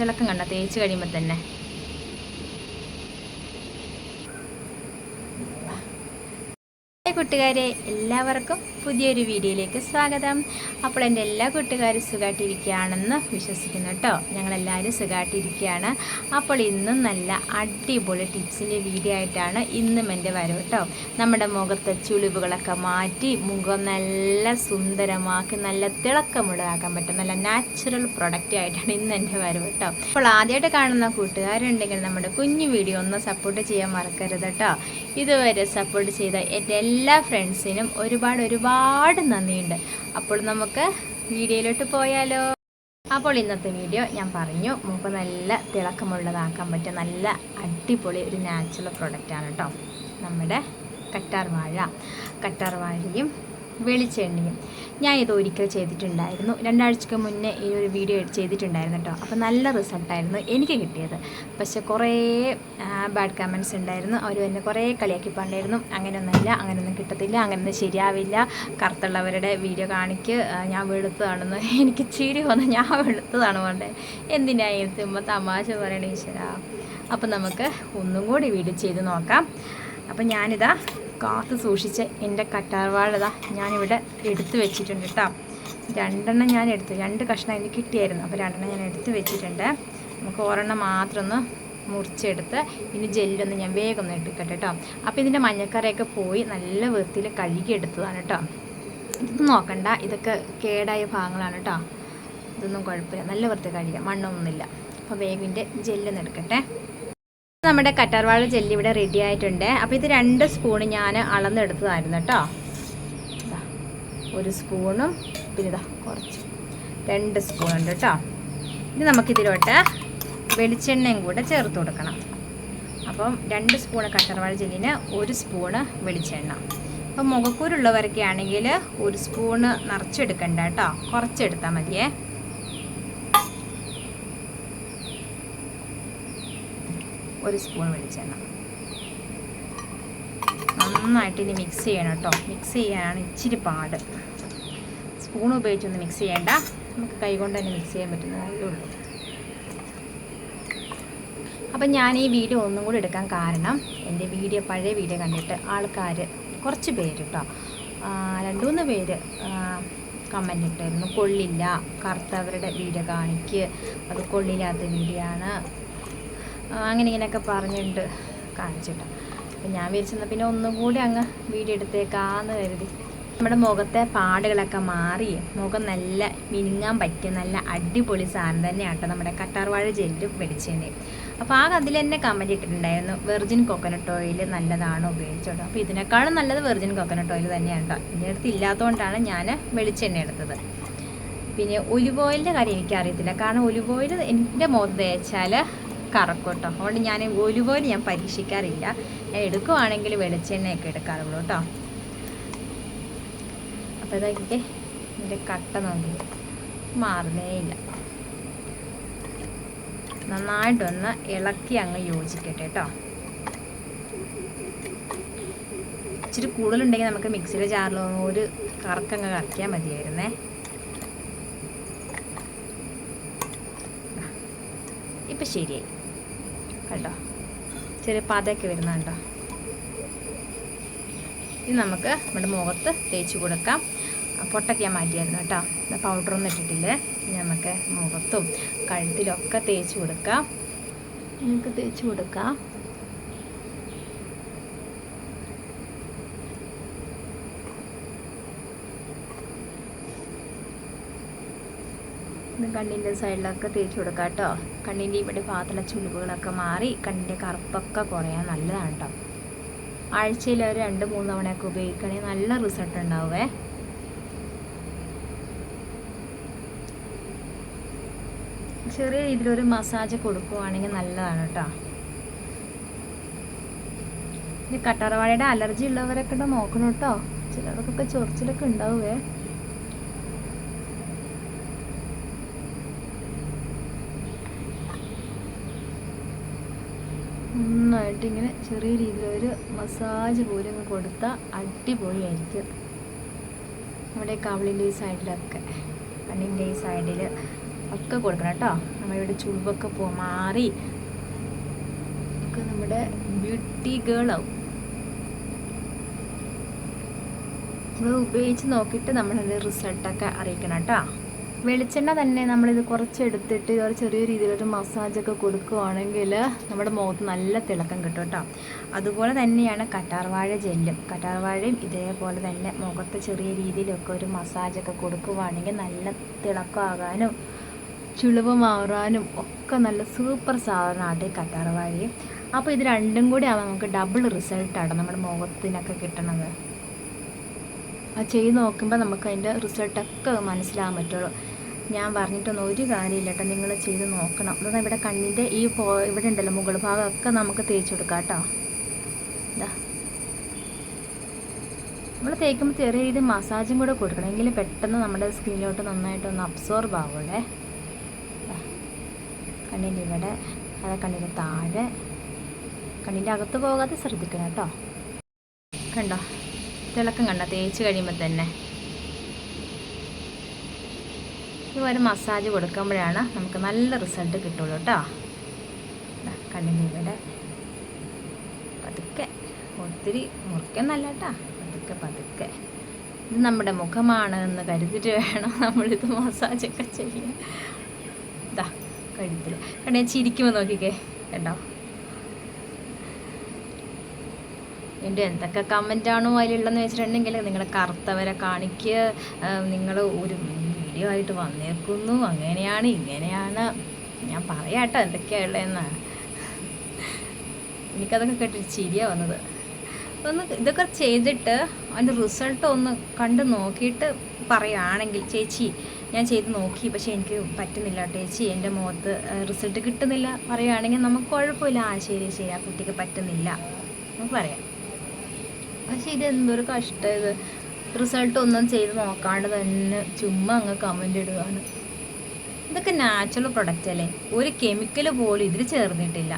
തിളക്കം കണ്ട തേച്ച് കഴിയുമ്പോൾ തന്നെ. കൂട്ടുകാരെ എല്ലാവർക്കും പുതിയൊരു വീഡിയോയിലേക്ക് സ്വാഗതം. അപ്പോൾ എന്റെ എല്ലാ കൂട്ടുകാരും സുഖമായിട്ടിരിക്കുകയാണെന്ന് വിശ്വസിക്കുന്നു കേട്ടോ. ഞങ്ങളെല്ലാവരും സുഖമായിട്ടിരിക്കുകയാണ് അപ്പോൾ ഇന്നും നല്ല അടിപൊളി ടിപ്സിന്റെ വീഡിയോ ആയിട്ടാണ് ഇന്നും എന്റെ വരവ് കേട്ടോ. നമ്മുടെ മുഖത്തെ ചുളിവുകളൊക്കെ മാറ്റി മുഖം നല്ല സുന്ദരമാക്കി നല്ല തിളക്കമുള്ളതാക്കാൻ പറ്റും. നല്ല നാച്ചുറൽ പ്രൊഡക്റ്റ് ആയിട്ടാണ് ഇന്ന് എന്റെ വരവ് കേട്ടോ. അപ്പോൾ ആദ്യമായിട്ട് കാണുന്ന കൂട്ടുകാരുണ്ടെങ്കിൽ നമ്മുടെ കുഞ്ഞു വീഡിയോ ഒന്ന് സപ്പോർട്ട് ചെയ്യാൻ മറക്കരുത് കേട്ടോ. ഇതുവരെ സപ്പോർട്ട് ചെയ്ത എന്റെ എല്ലാ ഫ്രണ്ട്സിനും ഒരുപാട് ഒരുപാട് നന്ദിയുണ്ട്. അപ്പോൾ നമുക്ക് വീഡിയോയിലോട്ട് പോയാലോ? അപ്പോൾ ഇന്നത്തെ വീഡിയോ ഞാൻ പറഞ്ഞു മുമ്പ് നല്ല തിളക്കമുള്ളതാക്കാൻ പറ്റിയ നല്ല അടിപൊളി ഒരു നാച്ചുറൽ പ്രൊഡക്റ്റാണ് കേട്ടോ നമ്മുടെ കറ്റാർ വാഴ കറ്റാർ വാഴയും വെളിച്ചെണ്ണയും. ഞാൻ ഇത് ഒരിക്കൽ ചെയ്തിട്ടുണ്ടായിരുന്നു. രണ്ടാഴ്ചക്ക് മുന്നേ ഈ ഒരു വീഡിയോ ചെയ്തിട്ടുണ്ടായിരുന്നു കേട്ടോ അപ്പോൾ നല്ല റിസൾട്ടായിരുന്നു എനിക്ക് കിട്ടിയത്. പക്ഷേ കുറേ ബാഡ് കമൻസ് ഉണ്ടായിരുന്നു. അവർ എന്നെ കുറേ കളിയാക്കി പണ്ടായിരുന്നു അങ്ങനെയൊന്നുമില്ല അങ്ങനെയൊന്നും കിട്ടത്തില്ല അങ്ങനെയൊന്നും ശരിയാവില്ല. കറുത്തുള്ളവരുടെ വീഡിയോ കാണിക്ക് ഞാൻ വെളുത്തതാണെന്ന് എനിക്ക് ചിരി വന്ന്. ഞാൻ വെളുത്തതാണ് പറഞ്ഞത് എന്തിനാ എത്തുമ്പോൾ തമാശ പറയണേശ്വര അപ്പം നമുക്ക് ഒന്നും കൂടി വീഡിയോ ചെയ്ത് നോക്കാം. അപ്പം ഞാനിതാ കാത്തു സൂക്ഷിച്ച് എന്റെ കറ്റാർവാഴ ഞാനിവിടെ എടുത്തു വെച്ചിട്ടുണ്ട് കേട്ടോ. രണ്ടെണ്ണം ഞാൻ എടുത്തു. രണ്ട് കഷ്ണം എനിക്ക് കിട്ടിയായിരുന്നു. അപ്പോൾ രണ്ടെണ്ണം ഞാൻ എടുത്തു വെച്ചിട്ടുണ്ട്. നമുക്ക് ഒരെണ്ണം മാത്രം ഒന്ന് മുറിച്ചെടുത്ത് ഇനി ജെല്ലൊന്ന് ഞാൻ വേഗം ഒന്ന് എടുക്കട്ടെ കേട്ടോ. അപ്പോൾ ഇതിന്റെ മഞ്ഞക്കറയൊക്കെ പോയി നല്ല വൃത്തിയിൽ കഴുകി എടുത്തതാണ് കേട്ടോ. ഇതൊന്നും നോക്കണ്ട. ഇതൊക്കെ കേടായ ഭാഗങ്ങളാണ് കേട്ടോ. ഇതൊന്നും കുഴപ്പമില്ല. നല്ല വൃത്തി കഴുകുക മണ്ണൊന്നുമില്ല. അപ്പോൾ വേഗം ഇതിന്റെ ജെല്ലൊന്ന് എടുക്കട്ടെ. നമ്മുടെ കറ്റാർവാഴ ജെല്ലി ഇവിടെ റെഡി ആയിട്ടുണ്ട്. അപ്പോൾ ഇത് രണ്ട് സ്പൂൺ ഞാൻ അളന്നെടുത്തതായിരുന്നു കേട്ടോ. ഒരു സ്പൂണും പിന്നെ ഇതാ കുറച്ച്. രണ്ട് സ്പൂൺ ഉണ്ട് കേട്ടോ. ഇനി നമുക്കിതിലോട്ട് വെളിച്ചെണ്ണയും കൂടെ ചേർത്ത് കൊടുക്കണം. അപ്പം രണ്ട് സ്പൂണ് കറ്റർവാഴ ജെല്ലിന് ഒരു സ്പൂണ് വെളിച്ചെണ്ണ. അപ്പം മുഖക്കൂരുള്ളവരൊക്കെ ആണെങ്കിൽ ഒരു സ്പൂണ് നിറച്ചെടുക്കണ്ട കേട്ടോ. കുറച്ചെടുത്താൽ മതിയേ. ഒരു സ്പൂൺ വെളിച്ചെണ്ണ. നന്നായിട്ട് ഇനി മിക്സ് ചെയ്യണം കേട്ടോ മിക്സ് ചെയ്യാനാണ് ഇച്ചിരി പാട്. സ്പൂൺ ഉപയോഗിച്ചൊന്ന് മിക്സ് ചെയ്യേണ്ട. നമുക്ക് കൈകൊണ്ട് തന്നെ മിക്സ് ചെയ്യാൻ പറ്റുന്നതേ ഉള്ളൂ. അപ്പം ഞാൻ ഈ വീഡിയോ ഒന്നും കൂടി എടുക്കാൻ കാരണം എന്റെ വീഡിയോ പഴയ വീഡിയോ കണ്ടിട്ട് ആൾക്കാർ കുറച്ച് പേര് കേട്ടോ രണ്ട് മൂന്ന് പേര് കമന്റ് ഇട്ടായിരുന്നു കൊള്ളില്ല. കറുത്തവരുടെ വീഡിയോ കാണിക്ക്. അത് കൊള്ളില്ലാത്ത വീഡിയോ ആണ്. അങ്ങനെ ഇങ്ങനെയൊക്കെ പറഞ്ഞിട്ട് കാണിച്ചിട്ട്. അപ്പം ഞാൻ വിചാരിച്ചെന്നാൽ പിന്നെ ഒന്നും കൂടി അങ്ങ് വീഡിയോ എടുത്തേക്കാന്ന് കരുതി. നമ്മുടെ മുഖത്തെ പാടുകളൊക്കെ മാറി. മുഖം നല്ല മിനുങ്ങാൻ പറ്റിയ നല്ല അടിപൊളി സാധനം തന്നെയാണ് കേട്ടോ നമ്മുടെ കട്ടാർവാഴ ജെല്ലും വെളിച്ചെണ്ണയും അപ്പോൾ ആ അതിൽ തന്നെ കമന്റ് ഇട്ടിട്ടുണ്ടായിരുന്നു. വെർജിൻ കോക്കനട്ട് ഓയിൽ നല്ലതാണ് ഉപയോഗിച്ചോട്ടോ അപ്പോൾ ഇതിനേക്കാളും നല്ലത് വെർജിൻ കോക്കനട്ട് ഓയിൽ തന്നെയാണ് കേട്ടോ എന്റെ അടുത്ത് ഇല്ലാത്തതുകൊണ്ടാണ് ഞാൻ വെളിച്ചെണ്ണ എടുത്തത്. പിന്നെ ഒലിവ് ഓയിലിന്റെ കാര്യം എനിക്കറിയത്തില്ല. കാരണം ഒലിവ് ഓയിൽ എന്റെ മുഖത്ത് തേച്ചാൽ കറക്കും കേട്ടോ. അതുകൊണ്ട് ഞാൻ ഒരുപോലെ ഞാൻ പരീക്ഷിക്കാറില്ല. എടുക്കുവാണെങ്കിൽ വെളിച്ചെണ്ണയൊക്കെ എടുക്കാറുള്ളൂ കേട്ടോ. അപ്പോൾ ഇതൊക്കെ എന്റെ കട്ട നോക്കി. മാറുന്നേ ഇല്ല. നന്നായിട്ടൊന്ന് ഇളക്കി അങ്ങ് യോജിക്കട്ടെ കേട്ടോ. ഇച്ചിരി കൂടുതലുണ്ടെങ്കിൽ നമുക്ക് മിക്സിയിലെ ജാറിൽ ഒരു കറക്കങ്ങ് കറക്കിയാൽ മതിയായിരുന്നേ. ഇപ്പം ശരിയായി. കണ്ടോ ചെറിയ പാതയൊക്കെ വരുന്ന കേട്ടോ. ഇത് നമുക്ക് നമ്മുടെ മുഖത്ത് തേച്ച് കൊടുക്കാം. പൊട്ടൊക്കെ ഞാൻ മാറ്റിയായിരുന്നു കേട്ടോ. പൗഡറൊന്നും ഇട്ടിട്ടില്ലേ? ഇനി നമുക്ക് മുഖത്തും കഴുത്തിലൊക്കെ തേച്ച് കൊടുക്കാം. നിങ്ങൾക്ക് തേച്ച് കൊടുക്കാം ഇത് കണ്ണിന്റെ സൈഡിലൊക്കെ തേച്ച് കൊടുക്കാം കേട്ടോ. കണ്ണിന്റെ ഇവിടെ ഭാഗത്തുള്ള ചുളിവുകളൊക്കെ മാറി കണ്ണിന്റെ കറുപ്പൊക്കെ കുറയാൻ നല്ലതാണ് കേട്ടോ ആഴ്ചയിൽ ഒരു രണ്ട് മൂന്ന് തവണയൊക്കെ ഉപയോഗിക്കണേ നല്ല റിസൾട്ട് ഉണ്ടാവേ ചെറിയ രീതിയിലൊരു മസാജ് കൊടുക്കുവാണെങ്കിൽ നല്ലതാണ് കേട്ടോ. ഇനി കട്ടാറവാഴയുടെ അലർജി ഉള്ളവരൊക്കെ നോക്കണം കേട്ടോ. ചിലർക്കൊക്കെ ചൊറിച്ചിലൊക്കെ ഉണ്ടാവുമേ നന്നായിട്ട് ഇങ്ങനെ ചെറിയ രീതിയിലൊരു മസാജ് പോലും കൊടുത്താൽ അടിപൊളിയായിരിക്കും. നമ്മുടെ കവളിന്റെ ഈ സൈഡിലൊക്കെ കണ്ണിന്റെ ഈ സൈഡിൽ ഒക്കെ കൊടുക്കണം കേട്ടോ. നമ്മളിവിടെ ചുളിവൊക്കെ പോ മാറി. ഒക്കെ നമ്മുടെ ബ്യൂട്ടി ഗേളാവും നമ്മൾ ഉപയോഗിച്ച് നോക്കിയിട്ട് നമ്മളത് റിസൾട്ടൊക്കെ അറിയിക്കണം കേട്ടോ. വെളിച്ചെണ്ണ തന്നെ നമ്മളിത് കുറച്ച് എടുത്തിട്ട് ഒരു ചെറിയ രീതിയിലൊരു മസാജൊക്കെ കൊടുക്കുകയാണെങ്കിൽ നമ്മുടെ മുഖത്ത് നല്ല തിളക്കം കിട്ടും കേട്ടോ. അതുപോലെ തന്നെയാണ് കറ്റാർവാഴ ജെല്ലും. കറ്റാർവാഴയും ഇതേപോലെ തന്നെ മുഖത്ത് ചെറിയ രീതിയിലൊക്കെ ഒരു മസാജൊക്കെ കൊടുക്കുകയാണെങ്കിൽ നല്ല തിളക്കമാകാനും ചുളിവ് മാറാനും ഒക്കെ നല്ല സൂപ്പർ സാധനമാണ് ഈ കറ്റാർവാഴയും. അപ്പോൾ ഇത് രണ്ടും കൂടി ആവുമ്പോൾ നമുക്ക് ഡബിൾ റിസൾട്ടാണ് നമ്മുടെ മുഖത്തിനൊക്കെ കിട്ടണത്. ചെയ്ത് നോക്കുമ്പോൾ നമുക്ക് അതിന്റെ റിസൾട്ടൊക്കെ മനസ്സിലാകാൻ പറ്റുള്ളൂ. ഞാൻ പറഞ്ഞിട്ടൊന്നും ഒരു കാര്യമില്ല കേട്ടോ. നിങ്ങൾ ചെയ്ത് നോക്കണം. അതായത് ഇവിടെ കണ്ണിന്റെ ഈ ഇവിടെ ഉണ്ടല്ലോ മുകൾ ഭാഗമൊക്കെ നമുക്ക് തേച്ച് കൊടുക്കാം കേട്ടോ. ഇതാ. നമ്മൾ തേക്കുമ്പോൾ ചെറിയ രീതിയിൽ മസാജും കൂടെ കൊടുക്കണം. എങ്കിൽ പെട്ടെന്ന് നമ്മുടെ സ്കിന്നിലോട്ട് നന്നായിട്ടൊന്ന് അബ്സോർബ് ആവുള്ളേ. കണ്ണിന്റെ ഇവിടെ. അത് കണ്ണിന്റെ താഴെ. കണ്ണിന്റെ അകത്ത് പോകാതെ ശ്രദ്ധിക്കണം കേട്ടോ. കണ്ടോ? തിളക്കം കണ്ടോ? തേച്ച് കഴിയുമ്പോൾ തന്നെ. ഇതുപോലെ മസാജ് കൊടുക്കുമ്പോഴാണ് നമുക്ക് നല്ല റിസൾട്ട് കിട്ടുള്ളൂ കേട്ടോ. കണ്ണിന്റെ ഇവിടെ പതുക്കെ ഒത്തിരി മുറിക്കുന്നല്ല കേട്ടോ. പതുക്കെ പതുക്കെ. ഇത് നമ്മുടെ മുഖമാണ് എന്ന് കരുതിയിട്ട് വേണം നമ്മളിത് മസാജൊക്കെ ചെയ്യാൻ. ഇതാ കഴുത്തിൽ ഞാൻ ചിരിക്കുമ്പോൾ നോക്കിക്കേ കേട്ടോ എന്റെ എന്തൊക്കെ കമന്റാണോ അതിലുള്ളതെന്ന് വെച്ചിട്ടുണ്ടെങ്കിൽ നിങ്ങളെ കറുത്തവരെ കാണിക്കുക നിങ്ങൾ ഒരു വീഡിയോ ആയിട്ട് വന്നേക്കുന്നു. അങ്ങനെയാണ് ഇങ്ങനെയാണ്. ഞാൻ പറയാട്ടോ എന്തൊക്കെയാണ് ഉള്ളതെന്ന് എനിക്കതൊക്കെ കേട്ടിട്ട് ചിരിയാ വന്നത്. ഒന്ന് ഇതൊക്കെ ചെയ്തിട്ട് അതിന്റെ റിസൾട്ട് ഒന്ന് കണ്ട് നോക്കിയിട്ട് പറയുകയാണെങ്കിൽ ചേച്ചി ഞാൻ ചെയ്ത് നോക്കി പക്ഷേ എനിക്ക് പറ്റുന്നില്ല ചേച്ചി. എന്റെ മുഖത്ത് റിസൾട്ട് കിട്ടുന്നില്ല. പറയുകയാണെങ്കിൽ നമുക്ക് കുഴപ്പമില്ല. ആ ശരി ശരി ആ കുട്ടിക്ക് പറ്റുന്നില്ല. നമുക്ക് പറയാം. പക്ഷേ ഇത് എന്തൊരു കഷ്ടം ഇത്. റിസൾട്ട് ഒന്നും ചെയ്ത് നോക്കാണ്ട് തന്നെ ചുമ്മാ അങ്ങ് കമന്റ് ഇടുകയാണ് ഇതൊക്കെ നാച്ചുറൽ പ്രൊഡക്റ്റ് അല്ലേ? ഒരു കെമിക്കൽ പോലും ഇതിൽ ചേർന്നിട്ടില്ല.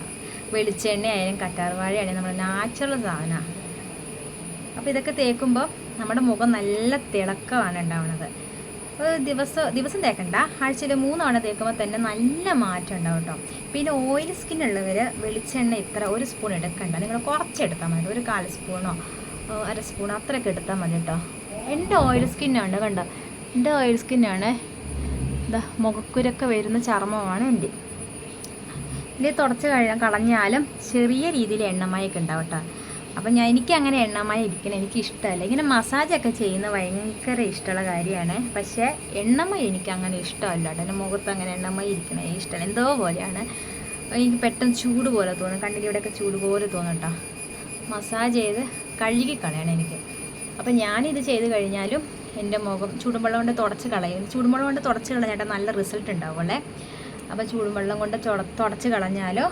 വെളിച്ചെണ്ണ ആയാലും കറ്റാർവാഴ ആയാലും നമ്മൾ നാച്ചുറൽ സാധനമാണ് അപ്പോൾ ഇതൊക്കെ തേക്കുമ്പോൾ നമ്മുടെ മുഖം നല്ല തിളക്കമാണ് ഉണ്ടാവുന്നത്. ദിവസം ദിവസം തേക്കണ്ട. ആഴ്ചയിൽ മൂന്നാണ് തേക്കുമ്പോൾ തന്നെ നല്ല മാറ്റം ഉണ്ടാവും കേട്ടോ പിന്നെ ഓയിൽ സ്കിൻ ഉള്ളവർ വെളിച്ചെണ്ണ ഇത്ര ഒരു സ്പൂൺ എടുക്കണ്ട. നിങ്ങൾ കുറച്ചെടുത്താൽ മതി. ഒരു കാൽ സ്പൂണോ അര സ്പൂൺ അത്രയൊക്കെ എടുത്താൽ മതി കേട്ടോ എന്റെ ഓയിൽ സ്കിന്നാണ് കണ്ടോ? എന്റെ ഓയിൽ സ്കിന്നാണ് ഇതാ മുഖക്കുരൊക്കെ വരുന്ന ചർമ്മമാണ് എന്റെ. ഇത് തുടച്ച് കഴിയാൻ കളഞ്ഞാലും ചെറിയ രീതിയിൽ എണ്ണമയൊക്കെ ഉണ്ടാവും കേട്ടോ അപ്പം ഞാൻ എനിക്ക് അങ്ങനെ എണ്ണമയം ഇരിക്കണം എനിക്ക് ഇഷ്ടമല്ല. ഇങ്ങനെ മസാജൊക്കെ ചെയ്യുന്ന ഭയങ്കര ഇഷ്ടമുള്ള കാര്യമാണ്. പക്ഷേ എണ്ണമയം എനിക്ക് അങ്ങനെ ഇഷ്ടമല്ല കേട്ടോ. എന്റെ മുഖത്ത് അങ്ങനെ എണ്ണമയം ഇരിക്കണേ ഇഷ്ടമല്ല. എന്തോ പോലെയാണ്. എനിക്ക് പെട്ടെന്ന് ചൂട് പോലെ തോന്നും. കണ്ണിലൂടെയൊക്കെ ചൂട് പോലെ തോന്നും കേട്ടോ. മസാജ് ചെയ്ത് കഴുകിക്കളയണം എനിക്ക്. അപ്പം ഞാനിത് ചെയ്ത് കഴിഞ്ഞാലും എന്റെ മുഖം ചൂടുവെള്ളം കൊണ്ട് തുടച്ച് കളയും. ചൂടുവെള്ളം കൊണ്ട് തുടച്ച് കളഞ്ഞാൽ നല്ല റിസൾട്ട് ഉണ്ടാവുള്ളേ അപ്പോൾ ചൂടുവെള്ളം കൊണ്ട് തുട- തുടച്ച് കളഞ്ഞാലോ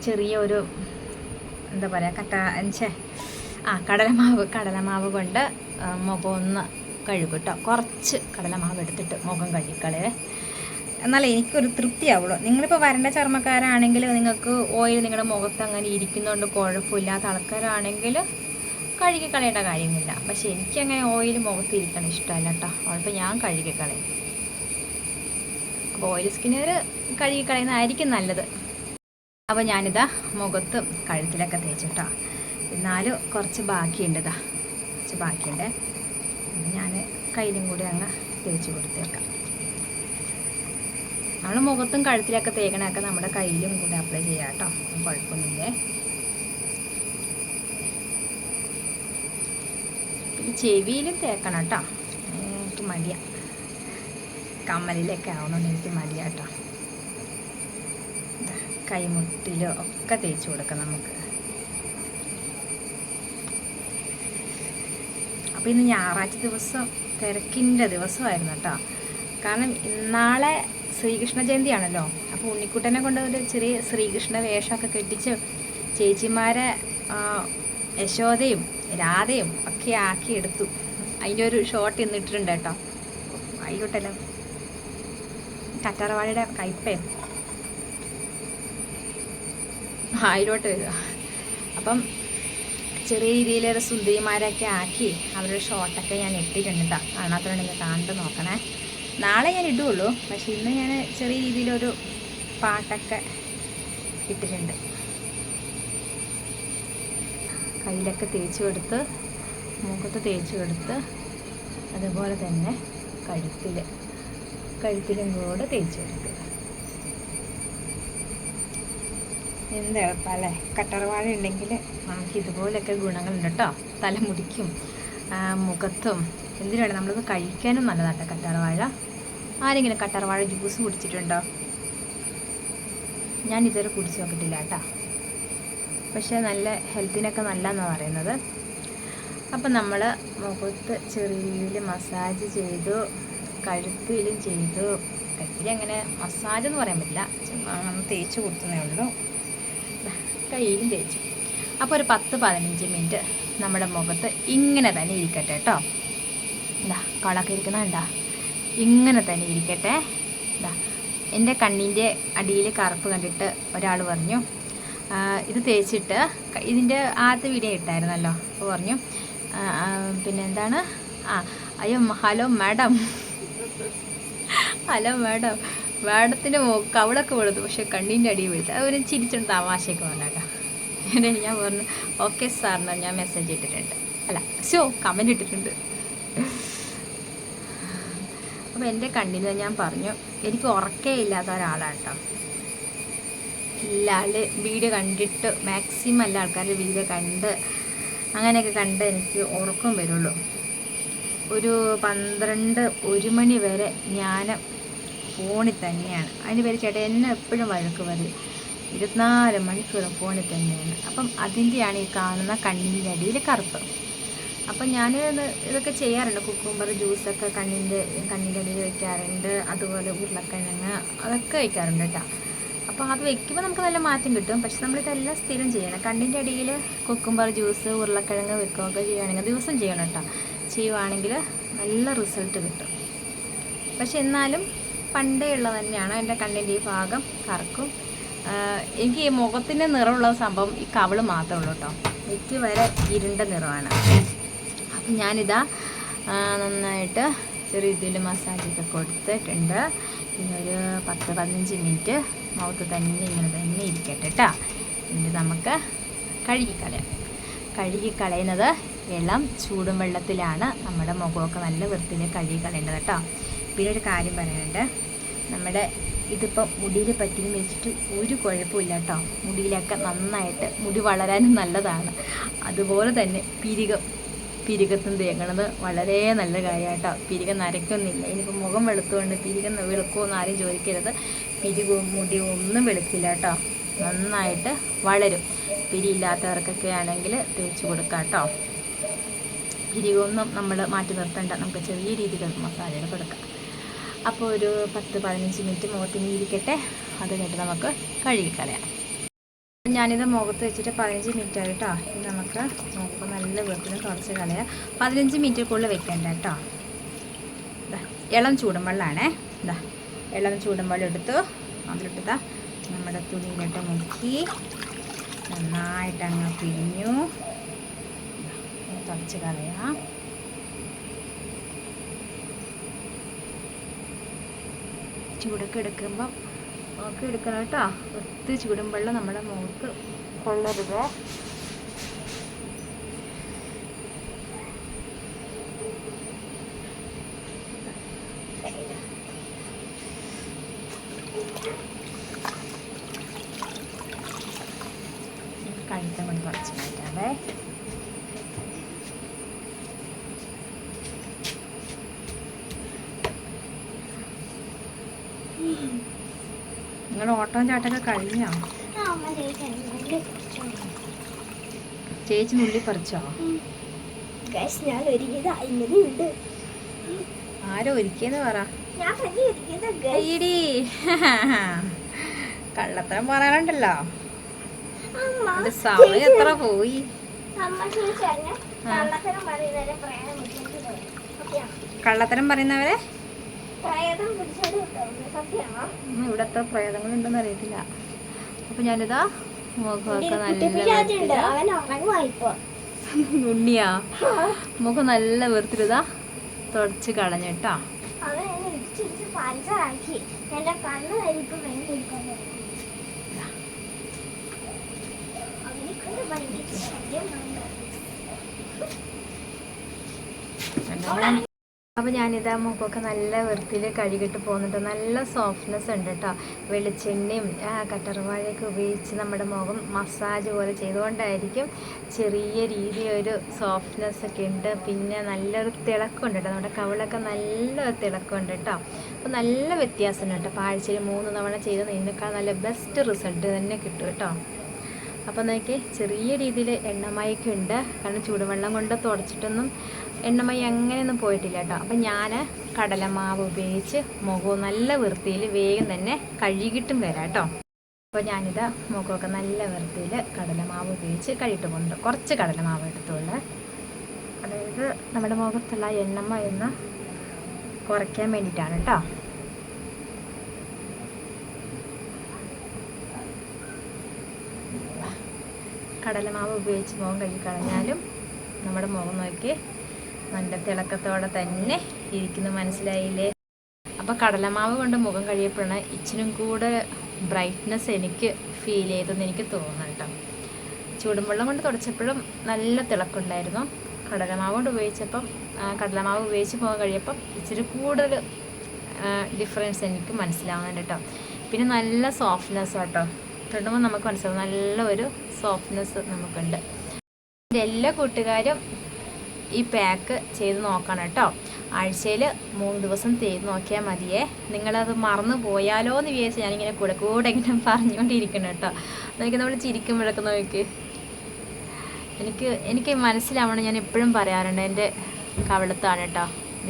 ചെറിയ ഒരു എന്താ പറയുക കട്ട അഞ്ചേ ആ കടലമാവ് കടലമാവ് കൊണ്ട് മുഖം ഒന്ന് കഴുകും കേട്ടോ കുറച്ച് കടലമാവ് എടുത്തിട്ട് മുഖം കഴുകിക്കളയേ. എന്നാൽ എനിക്കൊരു തൃപ്തിയാവുള്ളൂ. നിങ്ങളിപ്പോൾ വരണ്ട ചർമ്മക്കാരാണെങ്കിൽ നിങ്ങൾക്ക് ഓയിൽ നിങ്ങളുടെ മുഖത്ത് അങ്ങനെ ഇരിക്കുന്നതുകൊണ്ട് കുഴപ്പമില്ലാത്ത ആൾക്കാരാണെങ്കിൽ കഴുകി കളയേണ്ട കാര്യമില്ല. പക്ഷെ എനിക്കങ്ങനെ ഓയിൽ മുഖത്ത് ഇരിക്കണം ഇഷ്ടമല്ല കേട്ടോ. അപ്പോൾ ഞാൻ കഴുകി കളയും. അപ്പോൾ ഓയിൽ സ്കിന്നുകാർ കഴുകി കളയുന്നതായിരിക്കും നല്ലത്. അപ്പോൾ ഞാനിതാ മുഖത്തും കഴുത്തിലൊക്കെ തേച്ചിട്ടോ എന്നാലും കുറച്ച് ബാക്കിയുണ്ട് ഇതാ കുറച്ച് ബാക്കിയുണ്ട്. ഞാൻ കയ്യിലും കൂടി അങ്ങ് തേച്ച് കൊടുത്തേക്കാം. നമ്മൾ മുഖത്തും കഴുത്തിലൊക്കെ തേക്കണൊക്കെ നമ്മുടെ കയ്യിലും കൂടെ അപ്ലൈ ചെയ്യാം കേട്ടോ. കുഴപ്പമൊന്നുമില്ലേ? പിന്നെ ചെവിയിലും തേക്കണം കേട്ടോ. എനിക്ക് മടിയാ. കമ്മലിലൊക്കെ ആവണമെന്ന് എനിക്ക് മടിയാ കേട്ടോ. കൈമുട്ടിലോ ഒക്കെ തേച്ച് കൊടുക്കാം നമുക്ക്. അപ്പോൾ ഇന്ന് ഞായറാഴ്ച ദിവസം തിരക്കിന്റെ ദിവസമായിരുന്നു കേട്ടോ. കാരണം നാളെ ശ്രീകൃഷ്ണ ജയന്തിയാണല്ലോ അപ്പോൾ ഉണ്ണിക്കുട്ടനെ കൊണ്ട് ഒരു ചെറിയ ശ്രീകൃഷ്ണ വേഷമൊക്കെ കെട്ടിച്ച് ചേച്ചിമാരെ യശോദയും രാധയും ഒക്കെ ആക്കി എടുത്തു അതിന്റെ ഒരു ഷോട്ട് ഇന്നിട്ടിട്ടുണ്ട് കേട്ടോ. ആയിക്കോട്ടല്ലോ കറ്റാറവാടിയുടെ കയ്പയും അതിലോട്ട് വരിക. അപ്പം ചെറിയ രീതിയിൽ സുന്ദരിമാരൊക്കെ ആക്കി അവരുടെ ഷോട്ടൊക്കെ ഞാൻ ഇട്ടിട്ടുണ്ട്. കേട്ടോ കാണാത്തതുണ്ടെങ്കിൽ കാണിട്ട് നോക്കണേ. നാളെ ഞാൻ ഇടുകയുള്ളൂ പക്ഷെ ഇന്ന് ഞാൻ ചെറിയ രീതിയിലൊരു പാട്ടൊക്കെ ഇട്ടിട്ടുണ്ട്. കയ്യിലൊക്കെ തേച്ച് കൊടുത്ത് മുഖത്ത് തേച്ച് കൊടുത്ത് അതുപോലെ തന്നെ കഴുത്തിൽ കഴുത്തിലും കൂടെ തേച്ച് കൊടുക്കുക. എന്ത് എളുപ്പമല്ലേ കട്ടർവാഴ ഉണ്ടെങ്കിൽ നമുക്ക് ഇതുപോലെയൊക്കെ ഗുണങ്ങളുണ്ട് കേട്ടോ. തലമുടിക്കും മുഖത്തും എന്തിനാണ് നമ്മളിത് കഴിക്കാനും നല്ലതാട്ടോ കറ്റാർവാഴ ആരെങ്കിലും കറ്റാർവാഴ ജ്യൂസ് കുടിച്ചിട്ടുണ്ടോ? ഞാൻ ഇതുവരെ കുടിച്ച് നോക്കിയിട്ടില്ല കേട്ടോ. പക്ഷേ നല്ല ഹെൽത്തിനൊക്കെ നല്ലതെന്നാണ് പറയുന്നത്. അപ്പം നമ്മൾ മുഖത്ത് ചെറിയ രീതിയിൽ മസാജ് ചെയ്തു കഴുത്തിലും ചെയ്തു. കയ്യിൽ അങ്ങനെ മസാജ് എന്ന് പറയാൻ പറ്റില്ല. ചുമ്മാ തേച്ച് കൊടുത്തതേ ഉള്ളൂ. കയ്യിലും തേച്ചു. അപ്പോൾ ഒരു പത്ത് പതിനഞ്ച് മിനിറ്റ് നമ്മുടെ മുഖത്ത് ഇങ്ങനെ തന്നെ ഇരിക്കട്ടെ കേട്ടോ. എന്താ കളൊക്കെ ഇരിക്കുന്നുണ്ടാ ഇങ്ങനെ തന്നെ ഇരിക്കട്ടെ. എന്താ എന്റെ കണ്ണിന്റെ അടിയിൽ കറുപ്പ് കണ്ടിട്ട് ഒരാൾ പറഞ്ഞു ഇത് തേച്ചിട്ട് ഇതിന്റെ ആദ്യത്തെ വീഡിയോ ഇട്ടായിരുന്നല്ലോ അപ്പോൾ പറഞ്ഞു പിന്നെ എന്താണ് ആ അയ്യോ ഹലോ മാഡം. Hello madam. മാഡത്തിന്റെ കവിളൊക്കെ വെളുത്തു പക്ഷേ കണ്ണിന്റെ അടിയിൽ വെളുത്തു അവർ ചിരിച്ചുകൊണ്ട് തമാശയൊക്കെ എന്നിട്ട് ഞാൻ പറഞ്ഞു ഓക്കെ സാറിന് ഞാൻ മെസ്സേജ് ഇട്ടിട്ടുണ്ട്. അല്ല ഷോ കമന്റ് ഇട്ടിട്ടുണ്ട്. അപ്പോൾ എന്റെ കണ്ണിന് ഞാൻ പറഞ്ഞു എനിക്ക് ഉറക്കേ ഇല്ലാത്ത ഒരാളാണ് കേട്ടോ എല്ലാ വീഡിയോ കണ്ടിട്ട് മാക്സിമം എല്ലാ ആൾക്കാരുടെ വീഡിയോ കണ്ട് അങ്ങനെയൊക്കെ കണ്ട് എനിക്ക് ഉറക്കം വരുള്ളൂ. ഒരു പന്ത്രണ്ട് ഒരു മണി വരെ ഞാൻ ഫോണിൽ തന്നെയാണ്. അതിന് പേര് ചേട്ടാ എന്നെ എപ്പോഴും വഴക്ക് പറയും ഇരുപത്തിനാല് മണിക്കൂർ ഫോണിൽ തന്നെയാണ്. അപ്പം അതിന്റെയാണ് ഈ കാണുന്ന കണ്ണിന്റെ അടിയിൽ കറുപ്പ്. അപ്പം ഞാൻ ഇതൊക്കെ ചെയ്യാറുണ്ട്. കുക്കുംബർ ജ്യൂസൊക്കെ കണ്ണിന്റെ കണ്ണിന്റെ അടിയിൽ വയ്ക്കാറുണ്ട് അതുപോലെ ഉരുളക്കിഴങ്ങ് അതൊക്കെ വയ്ക്കാറുണ്ട് കേട്ടോ. അപ്പോൾ അത് വെക്കുമ്പോൾ നമുക്ക് നല്ല മാറ്റം കിട്ടും. പക്ഷെ നമ്മളിതെല്ലാം സ്ഥിരം ചെയ്യണം. കണ്ണിന്റെ അടിയിൽ കുക്കുംബർ ജ്യൂസ് ഉരുളക്കിഴങ്ങ് വെക്കുകയൊക്കെ ചെയ്യുകയാണെങ്കിൽ ദിവസം ചെയ്യണം കേട്ടോ. ചെയ്യുവാണെങ്കിൽ നല്ല റിസൾട്ട് കിട്ടും. പക്ഷെ എന്നാലും പണ്ടേ ഉള്ളത് തന്നെയാണ്. എന്റെ കണ്ണിന്റെ ഈ ഭാഗം കറക്കും. എനിക്ക് ഈ മുഖത്തിന്റെ നിറമുള്ള സംഭവം ഈ കവൾ മാത്രമേ ഉള്ളൂ കേട്ടോ. നെറ്റി വരെ ഇരുണ്ട നിറമാണ്. ഞാനിതാ നന്നായിട്ട് ചെറിയ ഇതിൽ മസാജ് ഒക്കെ കൊടുത്തിട്ടുണ്ട്. പിന്നെ ഒരു പത്ത് പതിനഞ്ച് മിനിറ്റ് മൗത്ത് തന്നെ ഇങ്ങനെ തന്നെ ഇരിക്കട്ടെ കേട്ടോ എന്നിട്ട് നമുക്ക് കഴുകിക്കളയാം കഴുകിക്കളയുന്നത് ഇളം ചൂടും വെള്ളത്തിലാണ്. നമ്മുടെ മുഖമൊക്കെ നല്ല വൃത്തിയിൽ കഴുകി കളയേണ്ടത് കേട്ടോ പിന്നെ ഒരു കാര്യം പറയാനുണ്ട്. നമ്മുടെ ഇതിപ്പോൾ മുടിയിൽ പറ്റിയെന്ന് വെച്ചിട്ട് ഒരു കുഴപ്പമില്ല കേട്ടോ മുടിയിലൊക്കെ നന്നായിട്ട് മുടി വളരാനും നല്ലതാണ്. അതുപോലെ തന്നെ പിരികം പിരികത്തും തേങ്ങണത് വളരെ നല്ല കാര്യമാണ് കേട്ടോ പിരികം നരയ്ക്കൊന്നുമില്ല ഇനിയിപ്പോൾ മുഖം വെളുത്തുകൊണ്ട് പിരികം വെളുക്കുമെന്ന് ആരും ചോദിക്കരുത്. പിരികവും മുടിയും ഒന്നും വെളുക്കില്ല കേട്ടോ നന്നായിട്ട് വളരും. പിരിയില്ലാത്തവർക്കൊക്കെ ആണെങ്കിൽ തേച്ച് കൊടുക്കാം കേട്ടോ പിരികൊന്നും നമ്മൾ മാറ്റി നിർത്തേണ്ട. നമുക്ക് ചെറിയ രീതിയിൽ മസാലകൾ കൊടുക്കാം. അപ്പോൾ ഒരു പത്ത് പതിനഞ്ച് മിനിറ്റ് മുഖത്തിന് ഇരിക്കട്ടെ. അത് കഴിഞ്ഞിട്ട് നമുക്ക് കഴുകിക്കളയാം. ഞാനിത് മുഖത്ത് വെച്ചിട്ട് പതിനഞ്ച് മിനിറ്റ് ആയി നമുക്ക് മുഖത്ത് നല്ല വൃത്തിയിൽ തുടച്ച് കളയാം. പതിനഞ്ച് മിനിറ്റ് കൂടുതൽ വെക്കേണ്ട കേട്ടോ ഇളം ചൂടും വെള്ളമാണേ ഇതാ ഇളം ചൂടും വെള്ളം എടുത്തു. അതിലിട്ടതാ നമ്മുടെ തുണിയിലിട്ട് മുക്കി നന്നായിട്ട് അങ്ങ് പിഴിഞ്ഞു തുറച്ച് കളയാം. ചൂടൊക്കെ എടുക്കുമ്പോൾ ഒക്കെ എടുക്കണം കേട്ടോ ഒത്തിരി ചൂടും വെള്ളം നമ്മുടെ മുഖത്ത് കൊള്ളരുത് കഴുത്തം കൊണ്ട് കുറച്ച് നിങ്ങൾ ഓട്ടം ചാട്ടൊക്കെ കഴിഞ്ഞോ? ചേച്ചി നുള്ളി പറിച്ചോ? ഞാൻ ആരോ ഒരുക്കിയെന്ന് പറ. കള്ളത്തരം പറയാനുണ്ടല്ലോ എന്റെ സമയം എത്ര പോയി. കള്ളത്തരം പറയുന്നവരെ ഇവിടത്തെ പ്രേതങ്ങളുണ്ടെന്ന് അറിയത്തില്ല. അപ്പൊ ഞാനിതാ മുഖമൊക്കെ നല്ല ഉണ്ണിയാ? മുഖം നല്ല വെറുത്തിരുതാ തുടച്ച് കളഞ്ഞിട്ടാ അവൻ എന്നെ പഞ്ചറാക്കി. എന്റെ കണ്ണ് വേണ്ടിയിരിക്കുന്നു അപ്പോൾ ഞാനിതാ മുഖമൊക്കെ നല്ല വൃത്തിയിൽ കഴുകിട്ട് പോകുന്നുണ്ട് നല്ല സോഫ്റ്റ്നെസ് ഉണ്ട് കേട്ടോ വെളിച്ചെണ്ണയും കട്ടർവാഴയൊക്കെ ഉപയോഗിച്ച് നമ്മുടെ മുഖം മസാജ് പോലെ ചെയ്തുകൊണ്ടായിരിക്കും ചെറിയ രീതിയിൽ ഒരു സോഫ്റ്റ്നെസ് ഒക്കെ ഉണ്ട്. പിന്നെ നല്ലൊരു തിളക്കമുണ്ട് കേട്ടോ നമ്മുടെ കവിളൊക്കെ നല്ല തിളക്കമുണ്ട് കേട്ടോ അപ്പോൾ നല്ല വ്യത്യാസമുണ്ട് കേട്ടോ അപ്പോൾ ആഴ്ചയിൽ മൂന്ന് തവണ ചെയ്ത് നിന്നേക്കാൾ നല്ല ബെസ്റ്റ് റിസൾട്ട് തന്നെ കിട്ടും കേട്ടോ അപ്പോൾ നോക്കി ചെറിയ രീതിയിൽ എണ്ണമയൊക്കെ ഉണ്ട്. കാരണം ചൂടുവെള്ളം കൊണ്ട് തുടച്ചിട്ടൊന്നും എണ്ണമയ അങ്ങനെയൊന്നും പോയിട്ടില്ല കേട്ടോ. അപ്പം ഞാൻ കടലമാവ് ഉപയോഗിച്ച് മുഖവും നല്ല വൃത്തിയിൽ വേഗം തന്നെ കഴുകിയിട്ടും വരാം കേട്ടോ. അപ്പോൾ ഞാനിത് മുഖമൊക്കെ നല്ല വൃത്തിയിൽ കടലമാവ് ഉപയോഗിച്ച് കഴുകിയിട്ട് പോകുന്നുണ്ട് കുറച്ച് കടലമാവ് എടുത്തോളൂ അതായത് നമ്മുടെ മുഖത്തുള്ള എണ്ണമ എന്ന് കുറയ്ക്കാൻ വേണ്ടിയിട്ടാണ് കേട്ടോ. കടലമാവ് ഉപയോഗിച്ച് മുഖം കഴുകിക്കളഞ്ഞാലും നമ്മുടെ മുഖം നോക്കി നല്ല തിളക്കത്തോടെ തന്നെ ഇരിക്കുന്നു മനസ്സിലായില്ലേ? അപ്പോൾ കടലമാവ് കൊണ്ട് മുഖം കഴിയപ്പോഴാണ് ഇച്ചിനും കൂടെ ബ്രൈറ്റ്നെസ് എനിക്ക് ഫീൽ ചെയ്തെന്ന് എനിക്ക് തോന്നുന്നു കേട്ടോ. ചൂടുവെള്ളം കൊണ്ട് തുടച്ചപ്പോഴും നല്ല തിളക്കുണ്ടായിരുന്നു കടലമാവ് കൊണ്ട് ഉപയോഗിച്ചപ്പം കടലമാവ് ഉപയോഗിച്ച് പോകാൻ കഴിയപ്പം ഇച്ചിരി കൂടുതൽ ഡിഫറൻസ് എനിക്ക് മനസ്സിലാവുന്നുണ്ട് കേട്ടോ. പിന്നെ നല്ല സോഫ്റ്റ്നെസ് കേട്ടോ. തൊടുമ്പോൾ നമുക്ക് മനസ്സിലാവും. നല്ല ഒരു സോഫ്റ്റ്നെസ് നമുക്കുണ്ട് എല്ലാ കൂട്ടുകാരും ഈ പാക്ക് ചെയ്ത് നോക്കണം കേട്ടോ. ആഴ്ചയിൽ മൂന്ന് ദിവസം ചെയ്ത് നോക്കിയാൽ മതിയേ. നിങ്ങളത് മറന്നു പോയാലോ എന്ന് വിചാരിച്ച് ഞാനിങ്ങനെ കൂടെ കൂടെ ഇങ്ങനെ പറഞ്ഞുകൊണ്ടിരിക്കണം കേട്ടോ. നോക്കി നമ്മൾ ചിരിക്കുമ്പോഴൊക്കെ നോക്കി. എനിക്ക് എനിക്ക് മനസ്സിലാവണം ഞാൻ എപ്പോഴും പറയാറുണ്ട് എന്റെ കവിളത്താണ് കേട്ടോ.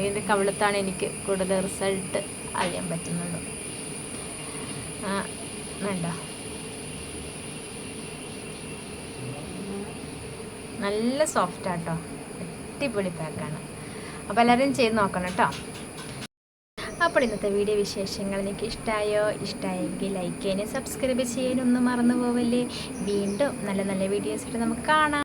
എന്റെ കവിളത്താണ് എനിക്ക് കൂടുതൽ റിസൾട്ട് അറിയാൻ പറ്റുന്നുള്ളൂ വേണ്ട. നല്ല സോഫ്റ്റ് ആട്ടോ. അടിപൊളി പാക്കാണ് അപ്പോൾ എല്ലാവരും ചെയ്ത് നോക്കണം കേട്ടോ അപ്പോൾ ഇന്നത്തെ വീഡിയോ വിശേഷങ്ങൾ നിങ്ങൾക്ക് ഇഷ്ടമായോ ഇഷ്ടമായെങ്കിൽ ലൈക്ക് ചെയ്യാനും സബ്സ്ക്രൈബ് ചെയ്യാനും ഒന്നും മറന്നു പോവല്ലേ? വീണ്ടും നല്ല നല്ല വീഡിയോസ് ഇട്ട് നമുക്ക് കാണാം.